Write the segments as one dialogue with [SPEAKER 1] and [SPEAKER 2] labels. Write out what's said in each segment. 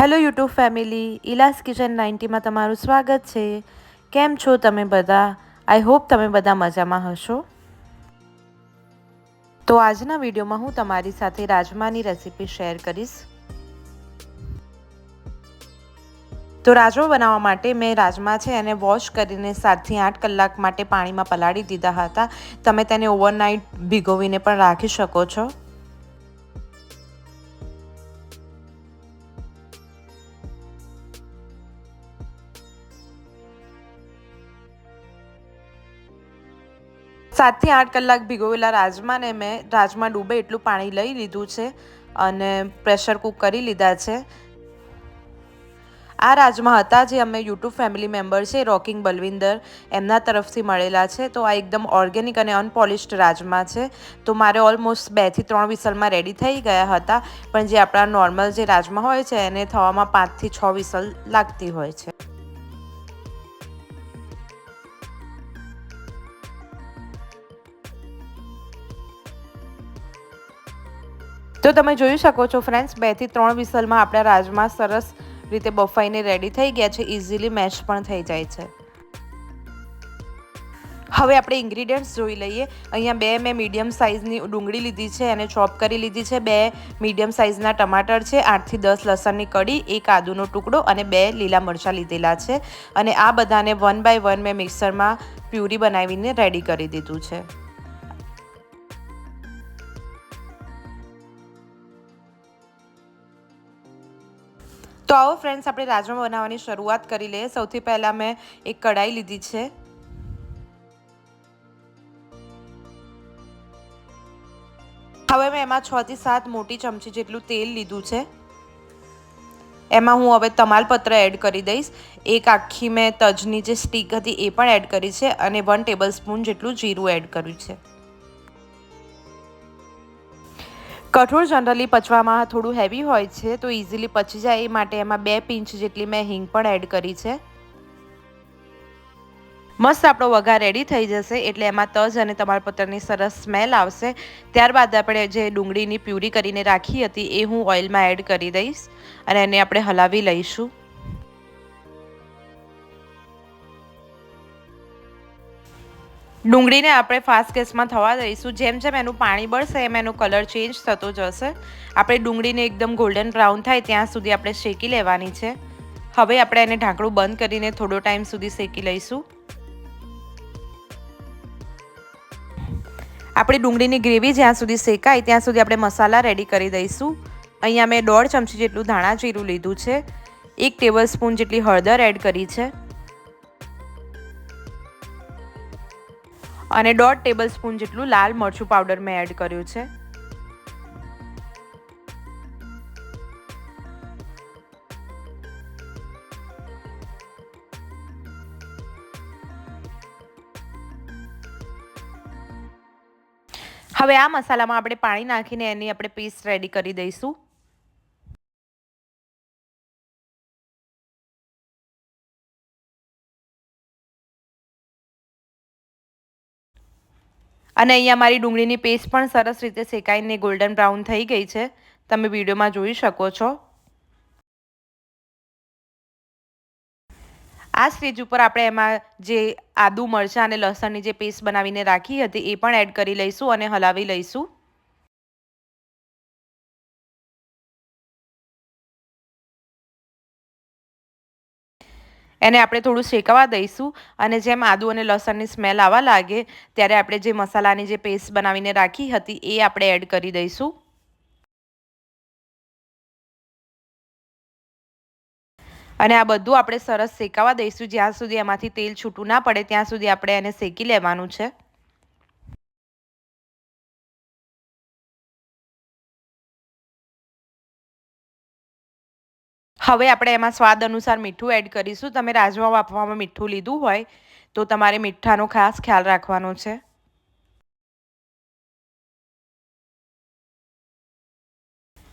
[SPEAKER 1] Hello YouTube family Ila's kitchen નાઇન્ટીમાં તમારું સ્વાગત છે. કેમ છો તમે બધા? આઈ હોપ તમે બધા મજામાં હશો. તો આજના વિડીયોમાં હું તમારી સાથે રાજમાની રેસીપી શેર કરીશ. તો રાજમા બનાવવા માટે મેં રાજમા છે એને વોશ કરીને સાતથી આઠ કલાક માટે પાણીમાં પલાળી દીધા હતા. તમે તેને ઓવરનાઇટ ભીગોવીને પણ રાખી શકો છો. સાતથી આઠ કલાક ભીગોવેલા રાજમાને મેં રાજમા ડૂબે એટલું પાણી લઈ લીધું છે અને પ્રેશર કુક કરી લીધા છે. આ રાજમાં હતા જે અમે યુટ્યુબ ફેમિલી મેમ્બર છે, રોકિંગ બલવિંદર, એમના તરફથી મળેલા છે. તો આ એકદમ ઓર્ગેનિક અને અનપોલિશ્ડ રાજમા છે. તો મારે ઓલમોસ્ટ બેથી ત્રણ વિસલમાં રેડી થઈ ગયા હતા. પણ જે આપણા નોર્મલ જે રાજમા હોય છે, એને થવામાં પાંચથી છ વિસલ લાગતી હોય છે. તો તમે જોઈ શકો છો ફ્રેન્ડ્સ બેથી ત્રણ વિસલમાં આપણા રાજમા સરસ રીતે બફાઈને રેડી થઈ ગયા છે. ઇઝીલી મેચ પણ થઈ જાય છે. હવે આપણે ઇન્ગ્રીડિયન્ટ્સ જોઈ લઈએ. અહીંયા બે મેં મીડિયમ સાઇઝની ડુંગળી લીધી છે અને ચોપ કરી લીધી છે. બે મીડિયમ સાઇઝના ટમાટર છે આઠથી દસ લસણની કડી એક આદુનો ટુકડો અને બે લીલા મરચાં લીધેલા છે. અને આ બધાને વન બાય વન મેં મિક્સરમાં પ્યુરી બનાવીને રેડી કરી દીધું છે. તો આવો ફ્રેન્ડ્સ આપણે રાજમા બનાવવાની શરૂઆત કરી લઈએ. સૌથી પહેલાં મેં એક કઢાઈ લીધી છે. હવે મેં એમાં છથી સાત મોટી ચમચી જેટલું તેલ લીધું છે. એમાં હું હવે તમાલપત્ર એડ કરી દઈશ. એક આખી મેં તજની જે સ્ટીક હતી એ પણ એડ કરી છે અને વન ટેબલ સ્પૂન જેટલું જીરું એડ કર્યું છે. કઠોળ જનરલી પચવામાં થોડું હેવી હોય છે, તો ઇઝીલી પચી જાય એ માટે એમાં બે પિંચ જેટલી મેં હિંગ પણ એડ કરી છે. મસ્ત આપણો વઘાર રેડી થઈ જશે, એટલે એમાં તજ અને તમાલપત્રની સરસ સ્મેલ આવશે. ત્યારબાદ આપણે જે ડુંગળીની પ્યુરી કરીને રાખી હતી, એ હું ઓઇલમાં એડ કરી દઈશ અને એને આપણે હલાવી લઈશું. ડુંગળીને આપણે ફાસ્ટ ગેસમાં થવા દઈશું. જેમ જેમ એનું પાણી બળશે, એમ એનો કલર ચેન્જ થતો જશે. આપણે ડુંગળીને એકદમ ગોલ્ડન બ્રાઉન થાય ત્યાં સુધી આપણે શેકી લેવાની છે. હવે આપણે એને ઢાંકણું બંધ કરીને થોડો ટાઈમ સુધી શેકી લઈશું. આપણી ડુંગળીની ગ્રેવી જ્યાં સુધી શેકાય, ત્યાં સુધી આપણે મસાલા રેડી કરી દઈશું. અહીંયા મેં દોઢ ચમચી જેટલું ધાણા જીરું લીધું છે. એક ટેબલ સ્પૂન જેટલી હળદર એડ કરી છે. અને દોઢ ટેબલ સ્પૂન જેટલું લાલ મરચું પાવડર મેં એડ કર્યું છે. હવે આ મસાલામાં આપણે પાણી નાખીને એની આપણે પેસ્ટ રેડી કરી દઈશું. અને અહીંયા મારી ડુંગળીની પેસ્ટ પણ સરસ રીતે શેકાઈને ગોલ્ડન બ્રાઉન થઈ ગઈ છે. તમે વિડીયોમાં જોઈ શકો છો. આ સ્ટેજ ઉપર આપણે એમાં જે આદુ, મરચાં અને લસણની જે પેસ્ટ બનાવીને રાખી હતી એ પણ એડ કરી લઈશું અને હલાવી લઈશું. એને આપણે થોડું શેકાવા દઈશું અને જેમ આદુ અને લસણની સ્મેલ આવવા લાગે, ત્યારે આપણે જે મસાલાની જે પેસ્ટ બનાવીને રાખી હતી, એ આપણે એડ કરી દઈશું. અને આ બધું આપણે સરસ શેકાવા દઈશું. જ્યાં સુધી એમાંથી તેલ છૂટું ના પડે, ત્યાં સુધી આપણે એને શેકી લેવાનું છે. હવે આપણે એમાં સ્વાદ અનુસાર મીઠું એડ કરીશું. તમે રાજવા વાપવામાં મીઠું લીધું હોય તો તમારે મીઠાનો ખાસ ખ્યાલ રાખવાનો છે.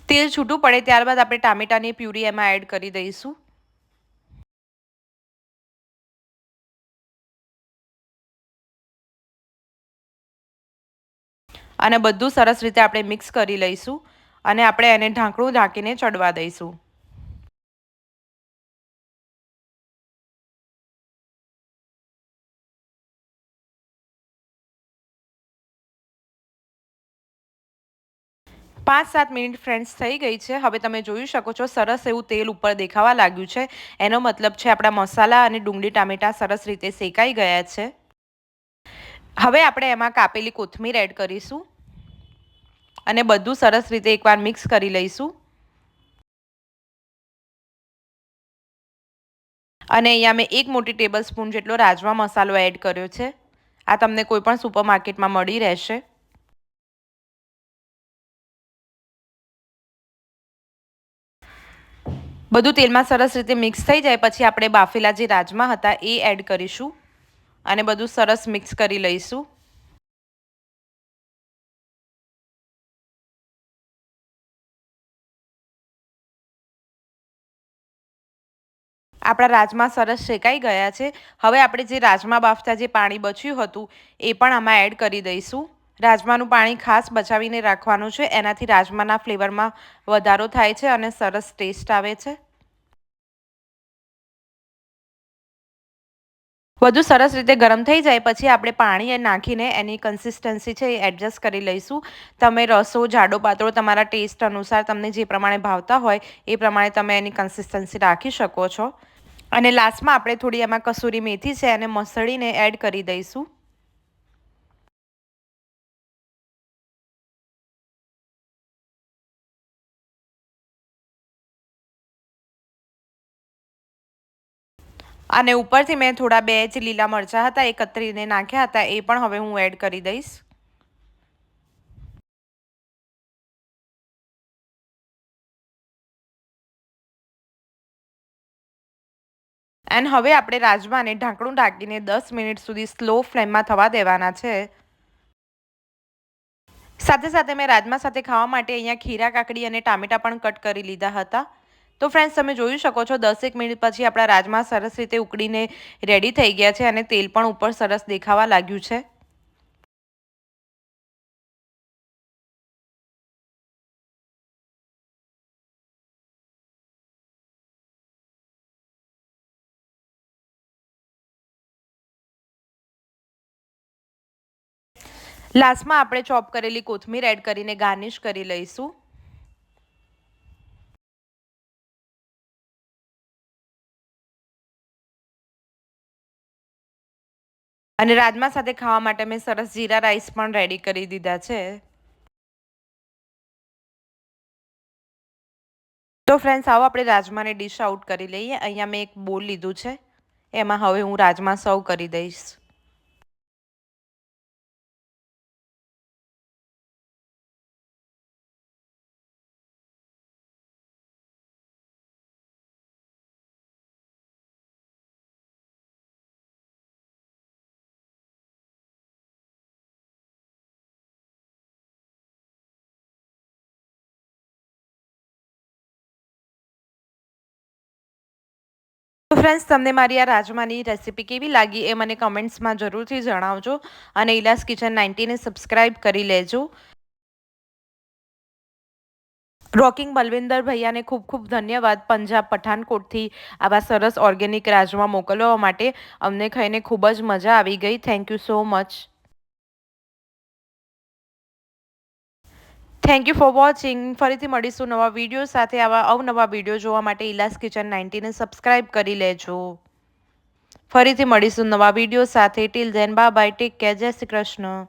[SPEAKER 1] તેલ છૂટું પડે ત્યારબાદ આપણે ટામેટાની પ્યુરી એમાં એડ કરી દઈશું. અને બધું સરસ રીતે આપણે મિક્સ કરી લઈશું. અને આપણે એને ઢાંકણું ઢાંકીને ચડવા દઈશું. પાંચ સાત મિનિટ ફ્રેન્ડ્સ થઈ ગઈ છે. હવે તમે જોઈ શકો છો, સરસ એવું તેલ ઉપર દેખાવા લાગ્યું છે. એનો મતલબ છે આપણા મસાલા અને ડુંગળી ટામેટાં સરસ રીતે શેકાઈ ગયા છે. હવે આપણે એમાં કાપેલી કોથમીર એડ કરીશું. અને બધું સરસ રીતે એકવાર મિક્સ કરી લઈશું. અને અહીંયા મેં એક મોટી ટેબલ સ્પૂન જેટલો રાજમા મસાલો એડ કર્યો છે. આ તમને કોઈ પણ સુપર માર્કેટમાં મળી રહેશે. બધું તેલમાં સરસ રીતે મિક્સ થઈ જાય, પછી આપણે બાફેલા જે રાજમા હતા એ એડ કરીશું અને બધું સરસ મિક્સ કરી લઈશું. આપણા રાજમા સરસ શેકાઈ ગયા છે. હવે આપણે જે રાજમા બાફતા જે પાણી બચ્યું હતું એ પણ આમાં એડ કરી દઈશું. રાજમાનું પાણી ખાસ બચાવીને રાખવાનું છે. એનાથી રાજમાના ફ્લેવરમાં વધારો થાય છે અને સરસ ટેસ્ટ આવે છે. વધુ સરસ રીતે ગરમ થઈ જાય પછી આપણે પાણી નાખીને એની કન્સિસ્ટન્સી છે એ એડજસ્ટ કરી લઈશું. તમે રસો, જાડો પાતળો તમારા ટેસ્ટ અનુસાર તમને જે પ્રમાણે ભાવતા હોય એ પ્રમાણે તમે એની કન્સિસ્ટન્સી રાખી શકો છો. અને લાસ્ટમાં આપણે થોડી એમાં કસૂરી મેથી છે એને મસળીને એડ કરી દઈશું. અને ઉપરથી મેં થોડા બે જ લીલા મરચાં હતા એ કતરીને નાખ્યા હતા, એ પણ હવે હું એડ કરી દઈશ. એન્ડ હવે આપણે રાજમાને ઢાંકણું ઢાંકીને દસ મિનિટ સુધી સ્લો ફ્લેમમાં થવા દેવાના છે. સાથે સાથે મેં રાજમા સાથે ખાવા માટે અહીંયા ખીરા, કાકડી અને ટામેટા પણ કટ કરી લીધા હતા. તો ફ્રેન્ડ્સ તમે જોઈ શકો છો, દસેક મિનિટ પછી આપણા રાજમા સરસ રીતે ઉકળીને રેડી થઈ ગયા છે અને તેલ પણ ઉપર સરસ દેખાવા લાગ્યું છે. લાસ્ટમાં આપણે ચોપ કરેલી કોથમીર એડ કરીને ગાર્નિશ કરી લઈશું. અને રાજમા સાથે ખાવા માટે મેં સરસ જીરા રાઈસ પણ રેડી કરી દીધા છે. તો ફ્રેન્ડ્સ આવો આપણે રાજમાને ડીશ આઉટ કરી લઈએ. અહીંયા મેં એક બોલ લીધું છે. એમાં હવે હું રાજમા સર્વ કરી દઈશ. તો ફ્રેન્ડ્સ તમને મારી આ રાજમાની રેસીપી કેવી લાગી એ મને કમેન્ટ્સમાં જરૂરથી જણાવજો અને ઇલાસ કિચન નાઇન્ટીને સબસ્ક્રાઈબ કરી લેજો. રોકિંગ બલવિંદર ભૈયાને ખૂબ ખૂબ ધન્યવાદ પંજાબ પઠાનકોટથી આવા સરસ ઓર્ગેનિક રાજમા મોકલવા માટે. અમને ખાઈને ખૂબ જ મજા આવી ગઈ. Thank you so much thank you for watching ફરીથી મળીશું નવા વીડિયો સાથે. આવા અવનવા વીડિયો જોવા માટે ઇલાસ કિચન નાઇન્ટીને સબસ્ક્રાઈબ કરી લેજો. ફરીથી મળીશું નવા વીડિયો સાથે. Till then bye bye take care જય શ્રી કૃષ્ણ.